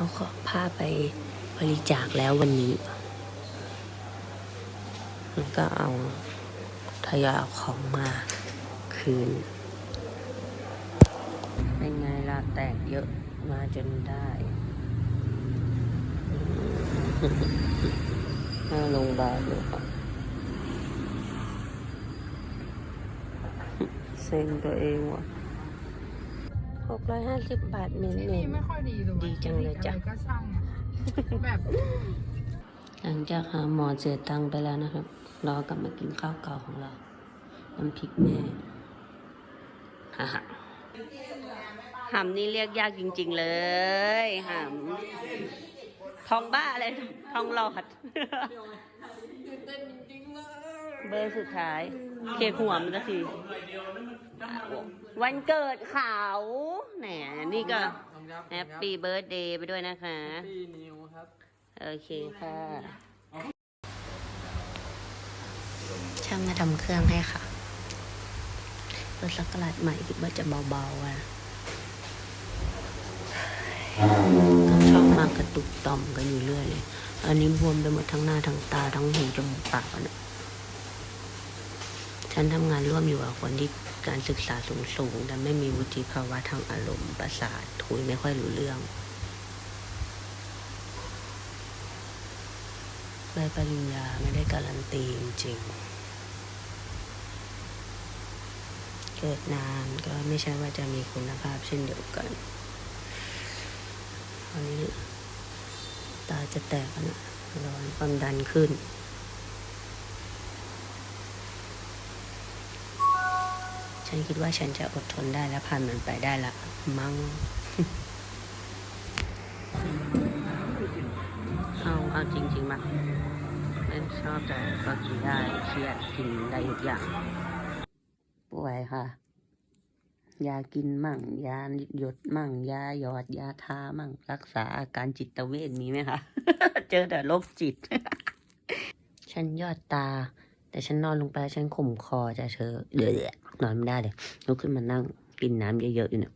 เอาขอผ้าไปบริจาคแล้ววันนี้แล้วก็เอาทยอยเอาของมาคืน เป็นไงล่ะแตกเยอะมาจนได้ห้าโรงพยาบาลเลยค่ะเซ็งตัวเองว่ะ กร้อยห้าสิบบาทเมนที่เมนี่น ไม่ค่อยดีเลยดีจังเลยจ้ะอะไรก็ช่างอะแบบหลังจากหาหมอเสียตังค์ไปแล้วนะครับ เรากลับมากินข้าวเก่าของเรา น้ำพริกแม่ฮ่าฮ่าหำนี่เรียกยากจริง ๆ เลยหำทองบ้าเลยทองหลอดเบอร์สุดท้าย เคกหัวมันสักที วันเกิดเขาแหนนี่ก็แฮปปี้เบิร์ดเดย์ไปด้วยนะคะพี่นิวครับ โอเคค่ะ ช่างมาทำเครื่องให้ค่ะเปิดสักกระดาษใหม่คิดว่าจะเบาๆอะก็ชอบมากกระตุกต่อมกันอยู่เรื่อยเลย อันนี้บวมไปหมดทั้งหน้าทั้งตาทั้งหูจมูกปากอะเนี่ย ฉันทำงานร่วมอยู่กับคนที่การศึกษาสูงๆแต่ไม่มีวุฒิภาวะทางอารมณ์ประสาทคุยไม่ค่อยรู้เรื่องใบปริญญาไม่ได้การันตีจริงๆเกิดนานก็ไม่ใช่ว่าจะมีคุณภาพเช่นเดียวกันตอนนี้ ตาจะแตกแล้วนะร้อนความดันขึ้น ฉันคิดว่าฉันจะอดทนได้และผ่านมันไปได้ละ มั้งเอาเอาจริงๆมาไม่ชอบแต่ก็กินได้เครียดกินได้ทุกอย่าง ป่วยค่ะ ยากินมั่ง ยาหยดมั่ง ยาหยอดยาทามั่ง รักษาอาการจิตเวชมีไหมคะ เจอแต่โรคจิต ฉันยอดตา แต่ฉันนอนลงไปฉันข่มคอจะเชอเดือดนอนไม่ได้เลยลุกขึ้นมานั่งกินน้ำเยอะๆอยู่เนี่ย